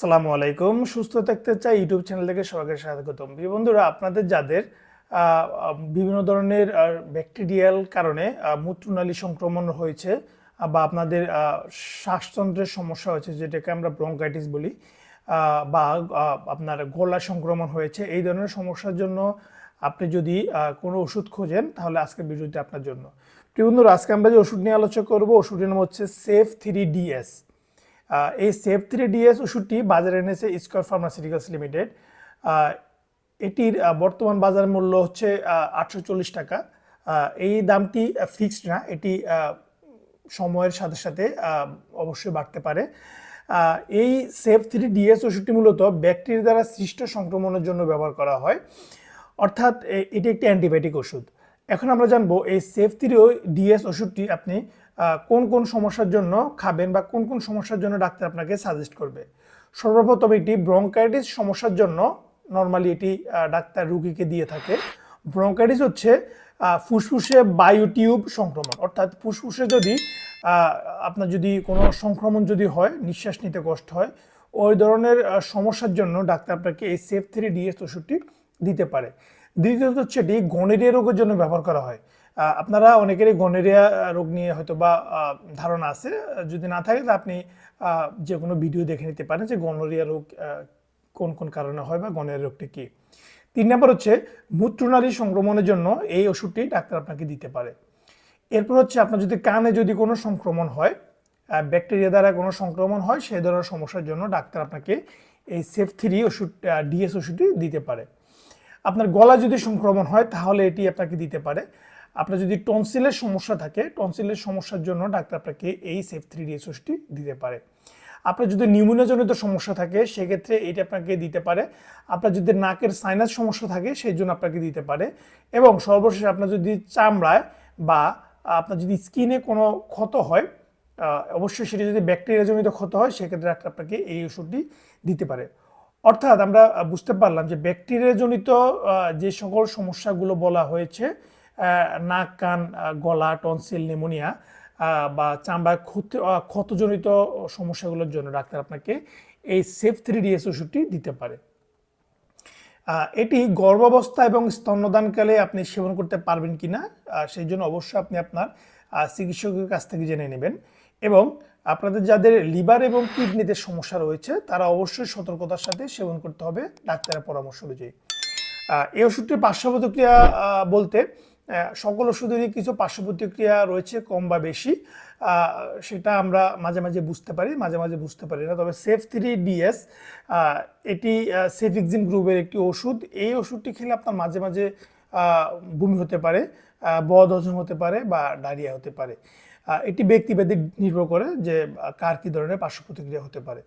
সালামু আলাইকুম। সুস্থ থাকতে চাই ইউটিউব চ্যানেল থেকে সবাইকে স্বাগতম। প্রিয় বন্ধুরা, আপনাদের যাদের বিভিন্ন ধরনের ব্যাকটেরিয়াল কারণে মূত্রনালী সংক্রমণ হয়েছে বা আপনাদের শ্বাসতন্ত্রের সমস্যা হয়েছে, যেটাকে আমরা ব্রঙ্কাইটিস বলি বা আপনার গলা সংক্রমণ হয়েছে, এই ধরনের সমস্যার জন্য আপনি যদি কোনো ওষুধ খোঁজেন, তাহলে আজকের ভিডিওটি আপনার জন্য। প্রিয় বন্ধুরা, আজকে আমরা যে ওষুধ নিয়ে আলোচনা করব, ওষুধের নাম হচ্ছে সেফ থ্রি ডিএস এই সেফ থ্রি ডিএস ওষুধটি বাজারে এনেছে স্কোয়ার ফার্মাসিউটিক্যালস লিমিটেড এটির বর্তমান বাজার মূল্য হচ্ছে আটশো চল্লিশ টাকা। এই দামটি ফিক্সড না, এটি সময়ের সাথে সাথে অবশ্যই বাড়তে পারে। এই সেফ থ্রি ডিএস ওষুধটি মূলত ব্যাকটেরিয়া দ্বারা সৃষ্ট সংক্রমণের জন্য ব্যবহার করা হয়। অর্থাৎ এটি একটি অ্যান্টিবায়োটিক ওষুধ। এখন আমরা জানব এই সেফ থ্রি ডিএস ওষুধটি আপনি কোন কোন সমস্যার জন্য খাবেন বা কোন কোন সমস্যার জন্য ডাক্তার আপনাকে সাজেস্ট করবে। সর্বপ্রথম এটি ব্রঙ্কাইটিস সমস্যার জন্য নর্মালি এটি ডাক্তার রুগীকে দিয়ে থাকে। ব্রঙ্কাইটিস হচ্ছে ফুসফুসে বায়ুটিউব সংক্রমণ। অর্থাৎ ফুসফুসে যদি আপনার যদি কোনো সংক্রমণ যদি হয়, নিঃশ্বাস নিতে কষ্ট হয়, ওই ধরনের সমস্যার জন্য ডাক্তার আপনাকে এই সেফ থ্রি ডিএস ওষুধটি দিতে পারে। দ্বিতীয়ত হচ্ছে এটি গনেরিয়া রোগের জন্য ব্যবহার করা হয়। আপনারা অনেকেরই গনেরিয়া রোগ নিয়ে হয়তো বা ধারণা আছে। যদি না থাকে, তাহলে আপনি যে কোনো ভিডিও দেখে নিতে পারেন যে গনোরিয়া রোগ কোন কোন কারণে হয় বা গনোরিয়া রোগটি কী। তিন নম্বর হচ্ছে মূত্রনালী সংক্রমণের জন্য এই ওষুধটি ডাক্তার আপনাকে দিতে পারে। এরপর হচ্ছে আপনার যদি কানে যদি কোনো সংক্রমণ হয় ব্যাকটেরিয়া দ্বারা কোনো সংক্রমণ হয়, সেই ধরনের সমস্যার জন্য ডাক্তার আপনাকে এই সেফ থ্রি ওষুধ ডিএস ওষুধটি দিতে পারে। আপনার গলা যদি সংক্রমণ হয়, তাহলে এটি আপনাকে দিতে পারে। আপনার যদি টনসিলের সমস্যা থাকে টনসিলের সমস্যার জন্য ডাক্তার আপনাকে এই সেফ থ্রি ডিএস ওষুধটি দিতে পারে। আপনার যদি নিউমোনিয়াজনিত সমস্যা থাকে, সেক্ষেত্রে এটি আপনাকে দিতে পারে। আপনার যদি নাকের সাইনাস সমস্যা থাকে, সেই জন্য আপনাকে দিতে পারে। এবং সর্বশেষ আপনার যদি চামড়ায় বা আপনার যদি স্কিনে কোনো ক্ষত হয় অবশ্যই সেটি যদি ব্যাকটেরিয়াজনিত ক্ষত হয়, সেক্ষেত্রে ডাক্তার আপনাকে এই ওষুধটি দিতে পারে। অর্থাৎ আমরা বুঝতে পারলাম যে ব্যাকটেরিয়াজনিত যে সকল সমস্যাগুলো বলা হয়েছে নাক কান গলা টনসিল নিউমোনিয়া আহ, বা চামড়ার ক্ষত ক্ষতজনিত সমস্যাগুলোর জন্য ডাক্তার আপনাকে এই সেফ থ্রি ডিএস ওষুধটি দিতে পারে। এটি গর্ভাবস্থা এবং স্তন্যদানকালে আপনি সেবন করতে পারবেন কিনা আহ, সেই জন্য অবশ্যই আপনি আপনার চিকিৎসকের কাছ থেকে জেনে নেবেন। এবং আপনাদের যাদের লিভার এবং কিডনিতে সমস্যা রয়েছে, তারা অবশ্যই সতর্কতার সাথে সেবন করতে হবে ডাক্তারের পরামর্শ অনুযায়ী। এই ওষুধটির পার্শ্ব প্রতিক্রিয়া বলতে সকল ওষুধেরই কিছু পার্শ্ব প্রতিক্রিয়া রয়েছে, কম বা বেশি। সেটা আমরা মাঝে মাঝে বুঝতে পারি, মাঝে মাঝে বুঝতে পারি না। তবে সেফ থ্রি ডিএস এটি সেফ সেফিক্সিম গ্রুপের একটি ওষুধ। এই ওষুধটি খেলে আপনার মাঝে মাঝে বমি হতে পারে বদ হজম হতে পারে বা ডায়রিয়া হতে পারে। এটি ব্যক্তিভেদে নির্ভর করে যে কার কী ধরনের পার্শ্ব প্রতিক্রিয়া হতে পারে।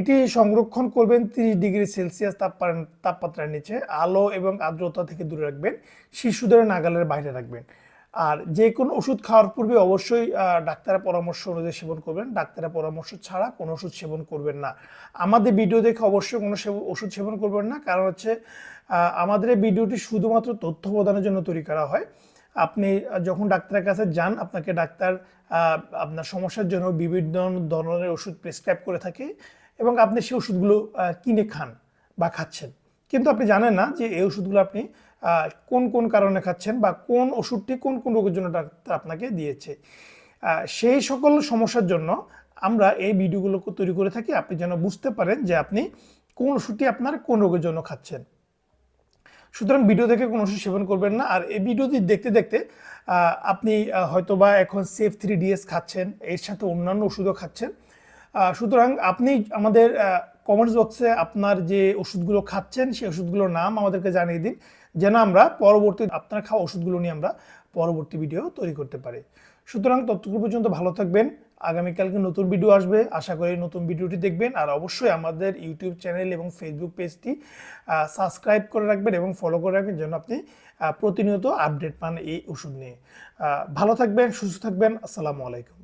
এটি সংরক্ষণ করবেন তিরিশ ডিগ্রি সেলসিয়াস তাপমাত্রা তাপমাত্রার নিচে। আলো এবং আর্দ্রতা থেকে দূরে রাখবেন। শিশুদের নাগালের বাইরে রাখবেন। আর যে কোনো ওষুধ খাওয়ার পূর্বে অবশ্যই ডাক্তারের পরামর্শ অনুযায়ী সেবন করবেন। ডাক্তারের পরামর্শ ছাড়া কোনো ওষুধ সেবন করবেন না। আমাদের ভিডিও দেখে অবশ্যই কোনো ওষুধ সেবন করবেন না। কারণ হচ্ছে আমাদের এই ভিডিওটি শুধুমাত্র তথ্য প্রদানের জন্য তৈরি করা হয়। আপনি যখন ডাক্তারের কাছে যান, আপনাকে ডাক্তার আপনার সমস্যার জন্য বিভিন্ন ধরনের ওষুধ প্রেসক্রাইব করে থাকে এবং আপনি সেই ওষুধগুলো কিনে খান বা খাচ্ছেন। কিন্তু আপনি জানেন না যে এই ওষুধগুলো আপনি কোন কোন কারণে খাচ্ছেন বা কোন ওষুধটি কোন কোন রোগের জন্য ডাক্তার আপনাকে দিয়েছে। সেই সকল সমস্যার জন্য আমরা এই ভিডিওগুলো তৈরি করে থাকি। আপনি যেন বুঝতে পারেন যে আপনি কোন ওষুধটি আপনার কোন রোগের জন্য খাচ্ছেন। সুতরাং ভিডিও দেখে কোনো ওষুধ সেবন করবেন না। আর এই ভিডিওটি দেখতে দেখতে আপনি হয়তোবা এখন সেফ থ্রি ডিএস খাচ্ছেন, এর সাথে অন্যান্য ওষুধও খাচ্ছেন। সুতরাং আপনি আমাদের কমেন্টস বক্সে আপনার যে ওষুধগুলো খাচ্ছেন, সেই ওষুধগুলোর নাম আমাদেরকে জানিয়ে দিন। যেন আমরা পরবর্তী আপনার খাওয়া ওষুধগুলো নিয়ে আমরা পরবর্তী ভিডিও তৈরি করতে পারে। সুতরাং ততক্ষণ পর্যন্ত ভালো থাকবেন। আগামীকালকে নতুন ভিডিও আসবে। আশা করি নতুন ভিডিওটি দেখবেন। আর অবশ্যই আমাদের ইউটিউব চ্যানেল এবং ফেসবুক পেজটি সাবস্ক্রাইব করে রাখবেন এবং ফলো করে রাখবেন যেন আপনি প্রতিনিয়ত আপডেট পান এই ওষুধ নিয়ে। ভালো থাকবেন, সুস্থ থাকবেন। আসসালামু আলাইকুম।